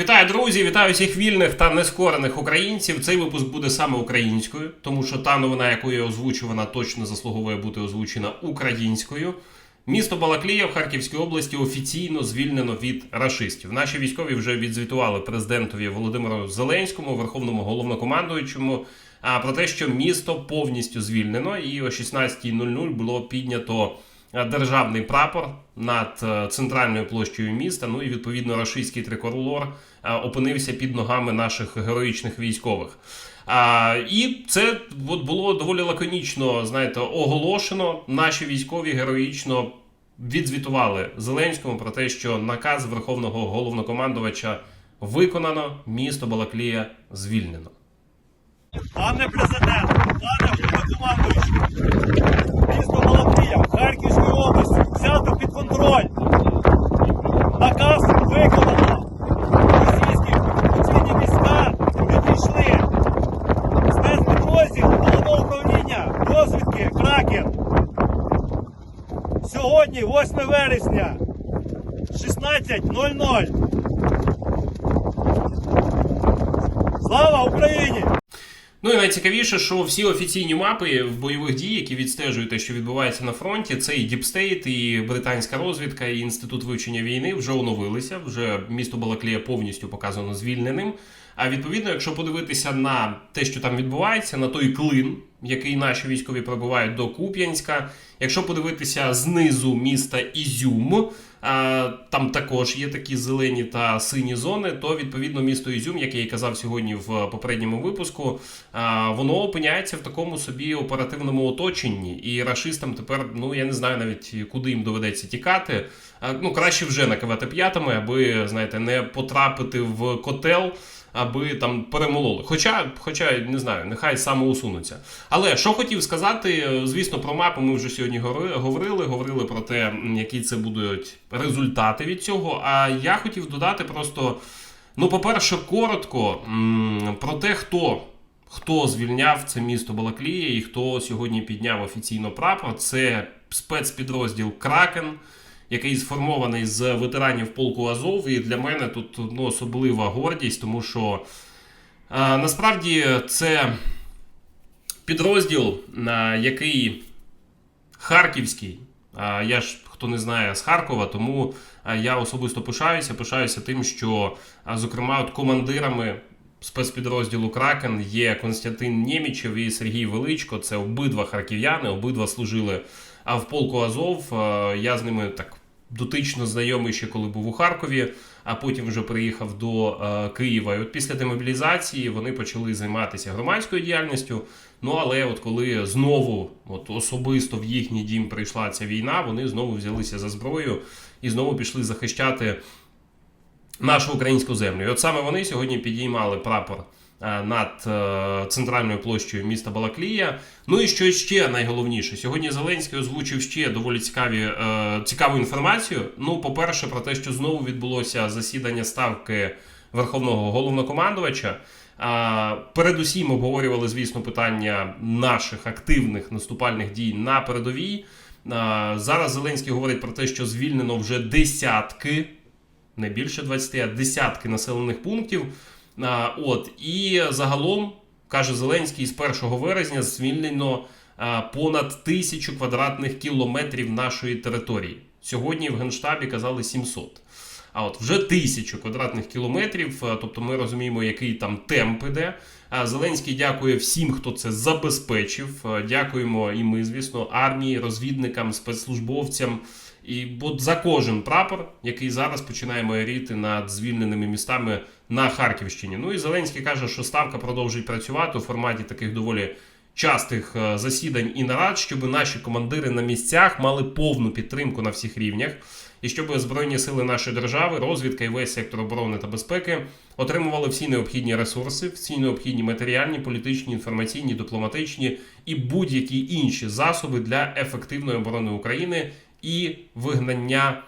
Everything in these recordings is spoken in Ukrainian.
Вітаю, друзі! Вітаю всіх вільних та нескорених українців. Цей випуск буде саме українською, тому що та новина, яку я озвучу, вона точно заслуговує бути озвучена українською. Місто Балаклія в Харківській області офіційно звільнено від рашистів. Наші військові вже відзвітували президентові Володимиру Зеленському, верховному головнокомандуючому, а про те, що місто повністю звільнено, і о 16.00 було піднято державний прапор над е, центральною площею міста. Ну і відповідно рашистський триколор опинився під ногами наших героїчних військових. А, і це от було доволі лаконічно, знаєте, оголошено. Наші військові героїчно відзвітували Зеленському про те, що наказ верховного головнокомандувача виконано, місто Балаклія звільнено. Пане президент, пане головнокомандуючий, місто Балаклія, Харківської області Кракен. Сьогодні, 8 вересня, 16.00. Слава Україні! Ну і найцікавіше, що всі офіційні мапи в бойових дій, які відстежують те, що відбувається на фронті, це і Діпстейт, і британська розвідка, і інститут вивчення війни вже оновилися. Вже місто Балаклія повністю показано звільненим. А відповідно, якщо подивитися на те, що там відбувається, на той клин, який наші військові пробувають до Куп'янська, якщо подивитися знизу міста Ізюм, там також є такі зелені та сині зони, то відповідно місто Ізюм, як я і казав сьогодні в попередньому випуску, воно опиняється в такому собі оперативному оточенні. І рашистам тепер, ну я не знаю навіть куди їм доведеться тікати. Ну краще вже накивати п'ятами, аби знаєте, не потрапити в котел аби там перемололи. Хоча, хоча не знаю, нехай самоусунуться. Але що хотів сказати, е, звісно, про мапи ми вже сьогодні говорили. Говорили про те, які це будуть результати від цього. А я хотів додати просто, ну, по-перше, коротко про те, хто. Хто звільняв це місто Балаклія і хто сьогодні підняв офіційно прапор? Це спецпідрозділ Кракен, який сформований з ветеранів полку Азов. І для мене тут ну, особлива гордість, тому що а, насправді це підрозділ, а, який харківський. А, я ж хто не знає з Харкова, тому а, я особисто пишаюся. Пишаюся тим, що, а, зокрема, от командирами спецпідрозділу Кракен є Константин Нємічев і Сергій Величко. Це обидва харків'яни, обидва служили в полку Азов. Я з ними так дотично знайомий ще коли був у Харкові, а потім вже приїхав до е, Києва. І от після демобілізації вони почали займатися громадською діяльністю. Ну але от коли знову, от особисто в їхній дім прийшла ця війна, вони знову взялися за зброю і знову пішли захищати нашу українську землю. І от саме вони сьогодні підіймали прапор над е, центральною площею міста Балаклія. Ну і що ще найголовніше, сьогодні Зеленський озвучив ще доволі цікаві, е, цікаву інформацію. Ну, по-перше, про те, що знову відбулося засідання ставки Верховного головнокомандувача. Передусім обговорювали, звісно, питання наших активних наступальних дій на передовій. Зараз Зеленський говорить про те, що звільнено вже десятки не більше 20, а десятки населених пунктів. От і загалом каже Зеленський, з 1 вересня звільнено понад тисячу квадратних кілометрів нашої території. Сьогодні в генштабі казали 700. А от вже тисячу квадратних кілометрів. Тобто ми розуміємо, який там темп іде. Зеленський дякує всім, хто це забезпечив. Дякуємо і ми, звісно, армії, розвідникам, спецслужбовцям. І от за кожен прапор, який зараз починає майоріти над звільненими містами на Харківщині. Ну і Зеленський каже, що ставка продовжить працювати у форматі таких доволі частих е, засідань і нарад, щоб наші командири на місцях мали повну підтримку на всіх рівнях, і щоб збройні сили нашої держави, розвідка і весь сектор оборони та безпеки отримували всі необхідні ресурси, всі необхідні матеріальні, політичні, інформаційні, дипломатичні і будь-які інші засоби для ефективної оборони України і вигнання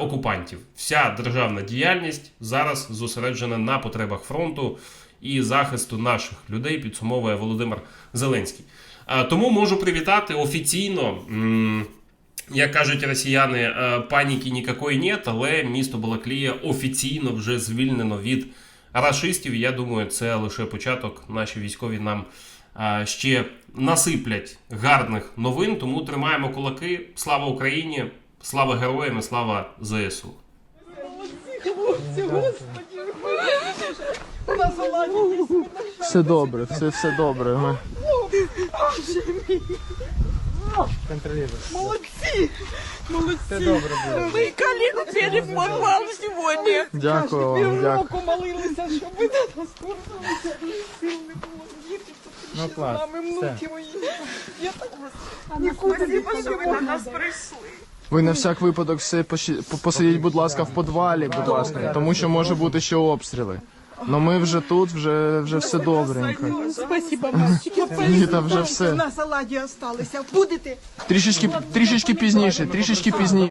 окупантів. Вся державна діяльність зараз зосереджена на потребах фронту і захисту наших людей, підсумовує Володимир Зеленський. Тому можу привітати офіційно Як кажуть росіяни, е, паніки ніякої нет, але місто Балаклія офіційно вже звільнено від рашистів. Я думаю, це лише початок. Наші військові нам е, ще насиплять гарних новин. Тому тримаємо кулаки. Слава Україні! Слава героям і слава ЗСУ! Все добре, все, все добре. Ми... Молодцы! Молодцы! Вы коллегу пели в подвал сегодня. Дякую вам, дякую. Року молилися, щоб ви до нас повернулися. Сил не було. Ну клас, нами внуки мої. Я так вас нікуди що ви до нас прийшли. Ви на всяк випадок все поші- по- посидіть, будь ласка, в подвалі, будь ласка, тому що може бути ще обстріли. Ну ми вже тут, вже, вже все добренько. Спасибо, мальчики. Ні, там вже все. На салаті осталися. Будете? Трішечки, трішечки пізніше, трішечки пізніше.